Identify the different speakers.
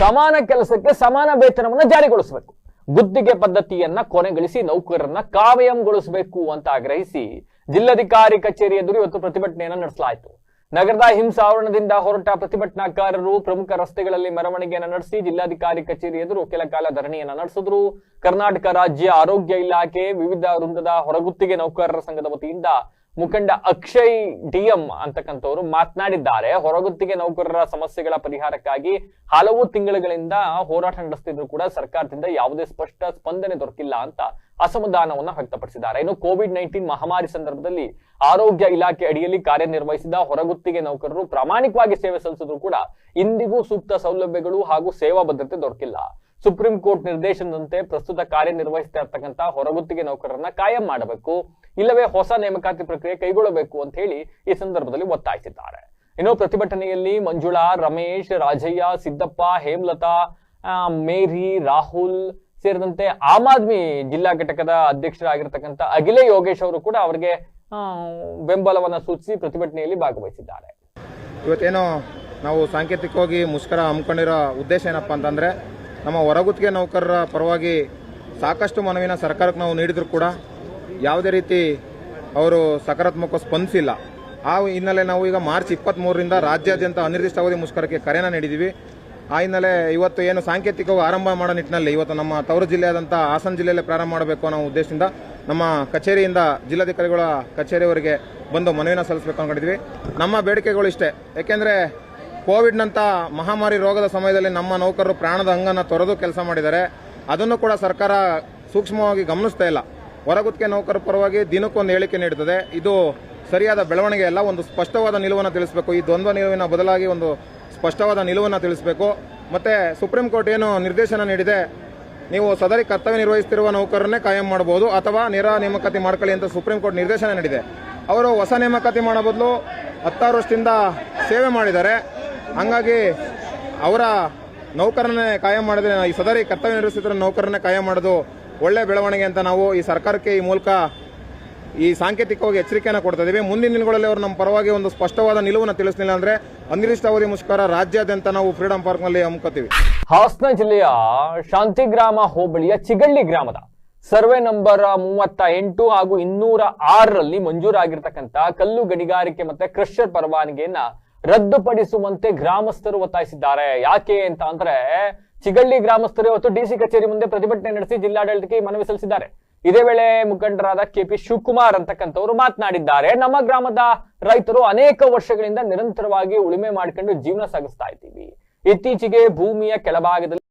Speaker 1: ಸಮಾನ ಕೆಲಸಕ್ಕೆ ಸಮಾನ ವೇತನವನ್ನು ಜಾರಿಗೊಳಿಸಬೇಕು. ಗುತ್ತಿಗೆ ಪದ್ಧತಿಯನ್ನ ಕೊನೆಗೊಳಿಸಿ ನೌಕರರನ್ನ ಕಾವ್ಯಂಗೊಳಿಸಬೇಕು ಅಂತ ಆಗ್ರಹಿಸಿ ಜಿಲ್ಲಾಧಿಕಾರಿ ಕಚೇರಿ ಎದುರು ಇವತ್ತು ಪ್ರತಿಭಟನೆಯನ್ನ ನಡೆಸಲಾಯಿತು. ನಗರದ ಹಿಂಸಾವರಣದಿಂದ ಹೊರಟ ಪ್ರತಿಭಟನಾಕಾರರು ಪ್ರಮುಖ ರಸ್ತೆಗಳಲ್ಲಿ ಮೆರವಣಿಗೆಯನ್ನು ನಡೆಸಿ ಜಿಲ್ಲಾಧಿಕಾರಿ ಕಚೇರಿ ಎದುರು ಕೆಲ ಕಾಲ ಧರಣಿಯನ್ನ ನಡೆಸಿದ್ರು. ಕರ್ನಾಟಕ ರಾಜ್ಯ ಆರೋಗ್ಯ ಇಲಾಖೆ ವಿವಿಧ ವೃಂದದ ಹೊರಗುತ್ತಿಗೆ ನೌಕರರ ಸಂಘದ ವತಿಯಿಂದ ಮುಖಂಡ ಅಕ್ಷಯ್ ಡಿಎಂ ಅಂತಕ್ಕಂಥವ್ರು ಮಾತನಾಡಿದ್ದಾರೆ. ಹೊರಗುತ್ತಿಗೆ ನೌಕರರ ಸಮಸ್ಯೆಗಳ ಪರಿಹಾರಕ್ಕಾಗಿ ಹಲವು ತಿಂಗಳುಗಳಿಂದ ಹೋರಾಟ ನಡೆಸ್ತಿದ್ರು ಕೂಡ ಸರ್ಕಾರದಿಂದ ಯಾವುದೇ ಸ್ಪಷ್ಟ ಸ್ಪಂದನೆ ದೊರಕಿಲ್ಲ ಅಂತ ಅಸಮಾಧಾನವನ್ನ ವ್ಯಕ್ತಪಡಿಸಿದ್ದಾರೆ. ಇನ್ನು ಕೋವಿಡ್ ನೈನ್ಟೀನ್ ಮಹಾಮಾರಿ ಸಂದರ್ಭದಲ್ಲಿ ಆರೋಗ್ಯ ಇಲಾಖೆ ಅಡಿಯಲ್ಲಿ ಕಾರ್ಯನಿರ್ವಹಿಸಿದ ಹೊರಗುತ್ತಿಗೆ ನೌಕರರು ಪ್ರಾಮಾಣಿಕವಾಗಿ ಸೇವೆ ಸಲ್ಲಿಸಿದ್ರು ಕೂಡ ಇಂದಿಗೂ ಸೂಕ್ತ ಸೌಲಭ್ಯಗಳು ಹಾಗೂ ಸೇವಾ ಭದ್ರತೆ ದೊರಕಿಲ್ಲ. ಸುಪ್ರೀಂ ಕೋರ್ಟ್ ನಿರ್ದೇಶನದಂತೆ ಪ್ರಸ್ತುತ ಕಾರ್ಯನಿರ್ವಹಿಸ್ತಾ ಇರ್ತಕ್ಕಂಥ ಹೊರಗುತ್ತಿಗೆ ನೌಕರರನ್ನ ಕಾಯಂ ಮಾಡಬೇಕು, ಇಲ್ಲವೇ ಹೊಸ ನೇಮಕಾತಿ ಪ್ರಕ್ರಿಯೆ ಕೈಗೊಳ್ಳಬೇಕು ಅಂತ ಹೇಳಿ ಈ ಸಂದರ್ಭದಲ್ಲಿ ಒತ್ತಾಯಿಸಿದ್ದಾರೆ. ಇನ್ನು ಪ್ರತಿಭಟನೆಯಲ್ಲಿ ಮಂಜುಳಾ, ರಮೇಶ್, ರಾಜಯ್ಯ, ಸಿದ್ದಪ್ಪ, ಹೇಮಲತಾ ಮೇರಿ, ರಾಹುಲ್ ಸೇರಿದಂತೆ ಆಮ್ ಆದ್ಮಿ ಜಿಲ್ಲಾ ಘಟಕದ ಅಧ್ಯಕ್ಷರಾಗಿರ್ತಕ್ಕಂಥ ಅಖಿಲೆ ಯೋಗೇಶ್ ಅವರು ಕೂಡ ಅವರಿಗೆ ಬೆಂಬಲವನ್ನ ಸೂಚಿಸಿ ಪ್ರತಿಭಟನೆಯಲ್ಲಿ ಭಾಗವಹಿಸಿದ್ದಾರೆ.
Speaker 2: ಇವತ್ತೇನೋ ನಾವು ಸಾಂಕೇತಿಕವಾಗಿ ಮುಷ್ಕರ ಹಮ್ಮಿಕೊಂಡಿರೋ ಉದ್ದೇಶ ಏನಪ್ಪ ಅಂತಂದರೆ, ನಮ್ಮ ಹೊರಗುತ್ತಿಗೆ ನೌಕರರ ಪರವಾಗಿ ಸಾಕಷ್ಟು ಮನವಿನ ಸರ್ಕಾರಕ್ಕೆ ನಾವು ನೀಡಿದ್ರು ಕೂಡ ಯಾವುದೇ ರೀತಿ ಅವರು ಸಕಾರಾತ್ಮಕ ಸ್ಪಂದಿಸಿಲ್ಲ. ಆ ಹಿನ್ನೆಲೆ ನಾವು ಈಗ ಮಾರ್ಚ್ ಇಪ್ಪತ್ತ್ಮೂರರಿಂದ ರಾಜ್ಯಾದ್ಯಂತ ಅನಿರ್ದಿಷ್ಟಾವಧಿ ಮುಷ್ಕರಕ್ಕೆ ಕರೆನ ನೀಡಿದ್ದೀವಿ ಆ ಹಿನ್ನೆಲೆ ಇವತ್ತು ಏನು ಸಾಂಕೇತಿಕವಾಗಿ ಆರಂಭ ಮಾಡೋ ನಿಟ್ಟಿನಲ್ಲಿ ಇವತ್ತು ನಮ್ಮ ತವರು ಜಿಲ್ಲೆಯಾದಂಥ ಹಾಸನ ಜಿಲ್ಲೆಯಲ್ಲೇ ಪ್ರಾರಂಭ ಮಾಡಬೇಕು ಅನ್ನೋ ಉದ್ದೇಶದಿಂದ ನಮ್ಮ ಕಚೇರಿಯಿಂದ ಜಿಲ್ಲಾಧಿಕಾರಿಗಳ ಕಚೇರಿಯವರಿಗೆ ಬಂದು ಮನವಿನ ಸಲ್ಲಿಸಬೇಕು ಅಂದ್ಕೊಂಡಿದ್ವಿ. ನಮ್ಮ ಬೇಡಿಕೆಗಳು ಇಷ್ಟೇ. ಏಕೆಂದರೆ ಕೋವಿಡ್ನಂಥ ಮಹಾಮಾರಿ ರೋಗದ ಸಮಯದಲ್ಲಿ ನಮ್ಮ ನೌಕರರು ಪ್ರಾಣದ ಅಂಗನ ತೊರೆದು ಕೆಲಸ ಮಾಡಿದ್ದಾರೆ. ಅದನ್ನು ಕೂಡ ಸರ್ಕಾರ ಸೂಕ್ಷ್ಮವಾಗಿ ಗಮನಿಸ್ತಾ ಇಲ್ಲ. ಹೊರಗುತ್ತಿಗೆ ನೌಕರ ಪರವಾಗಿ ದಿನಕ್ಕೊಂದು ಹೇಳಿಕೆ ನೀಡುತ್ತದೆ. ಇದು ಸರಿಯಾದ ಬೆಳವಣಿಗೆ ಅಲ್ಲ, ಒಂದು ಸ್ಪಷ್ಟವಾದ ನಿಲುವನ್ನು ತಿಳಿಸಬೇಕು. ಈ ದ್ವಂದ್ವ ನಿಲುವಿನ ಬದಲಾಗಿ ಒಂದು ಸ್ಪಷ್ಟವಾದ ನಿಲುವನ್ನು ತಿಳಿಸಬೇಕು. ಮತ್ತು ಸುಪ್ರೀಂ ಕೋರ್ಟ್ ಏನು ನಿರ್ದೇಶನ ನೀಡಿದೆ, ನೀವು ಸದರಿ ಕರ್ತವ್ಯ ನಿರ್ವಹಿಸುತ್ತಿರುವ ನೌಕರನ್ನೇ ಕಾಯಂ ಮಾಡಬಹುದು ಅಥವಾ ನೇರ ನೇಮಕಾತಿ ಮಾಡ್ಕೊಳ್ಳಿ ಅಂತ ಸುಪ್ರೀಂ ಕೋರ್ಟ್ ನಿರ್ದೇಶನ ನೀಡಿದೆ. ಅವರು ಹೊಸ ನೇಮಕಾತಿ ಮಾಡೋ ಬದಲು ಹತ್ತಾರು ವರ್ಷದಿಂದ ಸೇವೆ ಮಾಡಿದ್ದಾರೆ. ಹಂಗಾಗಿ ಅವರ ನೌಕರನ್ನೇ ಕಾಯಂ ಮಾಡಿದ್ರೆ, ಈ ಸದರಿ ಕರ್ತವ್ಯ ನಿರ್ವಹಿಸುತ್ತಿರುವ ನೌಕರನ್ನೇ ಕಾಯಂ ಮಾಡೋದು ಒಳ್ಳೆ ಬೆಳವಣಿಗೆ ಅಂತ ನಾವು ಈ ಸರ್ಕಾರಕ್ಕೆ ಈ ಮೂಲಕ ಈ ಸಾಂಕೇತಿಕವಾಗಿ ಎಚ್ಚರಿಕೆಯನ್ನು ಕೊಡ್ತಾ ಇದ್ದೀವಿ ಮುಂದಿನ ದಿನಗಳಲ್ಲಿ ಅವರು ನಮ್ಮ ಪರವಾಗಿ ಒಂದು ಸ್ಪಷ್ಟವಾದ ನಿಲುವನ್ನು ತಿಳಿಸಲಿಲ್ಲ ಅಂದ್ರೆ ಅನಿರ್ದಿಷ್ಟಾವಧಿ ಮುಷ್ಕರ ರಾಜ್ಯಾದ್ಯಂತ ನಾವು ಫ್ರೀಡಂ ಪಾರ್ಕ್ನಲ್ಲಿ ಹಮ್ಮಿಕೋತೀವಿ
Speaker 1: ಹಾಸನ ಜಿಲ್ಲೆಯ ಶಾಂತಿಗ್ರಾಮ ಹೋಬಳಿಯ ಚಿಗಳ್ಳಿ ಗ್ರಾಮದ ಸರ್ವೆ ನಂಬರ್ ಮೂವತ್ತ ಎಂಟು ಹಾಗೂ ಇನ್ನೂರ ಆರರಲ್ಲಿ ಮಂಜೂರಾಗಿರ್ತಕ್ಕಂಥ ಕಲ್ಲು ಗಣಿಗಾರಿಕೆ ಮತ್ತೆ ಕ್ರಷರ್ ಪರವಾನಗಿಯನ್ನ ರದ್ದುಪಡಿಸುವಂತೆ ಗ್ರಾಮಸ್ಥರು ಒತ್ತಾಯಿಸಿದ್ದಾರೆ. ಯಾಕೆ ಅಂತ ಅಂದ್ರೆ ಚಿಗಳ್ಳಿ ಗ್ರಾಮಸ್ಥರು ಇವತ್ತು ಡಿಸಿ ಕಚೇರಿ ಮುಂದೆ ಪ್ರತಿಭಟನೆ ನಡೆಸಿ ಜಿಲ್ಲಾಡಳಿತಕ್ಕೆ ಮನವಿ ಸಲ್ಲಿಸಿದ್ದಾರೆ. ಇದೇ ವೇಳೆ ಮುಖಂಡರಾದ ಕೆಪಿ ಶಿವಕುಮಾರ್ ಅಂತಕ್ಕಂಥವ್ರು ಮಾತನಾಡಿದ್ದಾರೆ. ನಮ್ಮ ಗ್ರಾಮದ ರೈತರು ಅನೇಕ ವರ್ಷಗಳಿಂದ ನಿರಂತರವಾಗಿ ಉಳುಮೆ ಮಾಡ್ಕೊಂಡು ಜೀವನ ಸಾಗಿಸ್ತಾ ಇದ್ದೀವಿ. ಇತ್ತೀಚೆಗೆ ಭೂಮಿಯ ಕೆಳಭಾಗದಲ್ಲಿ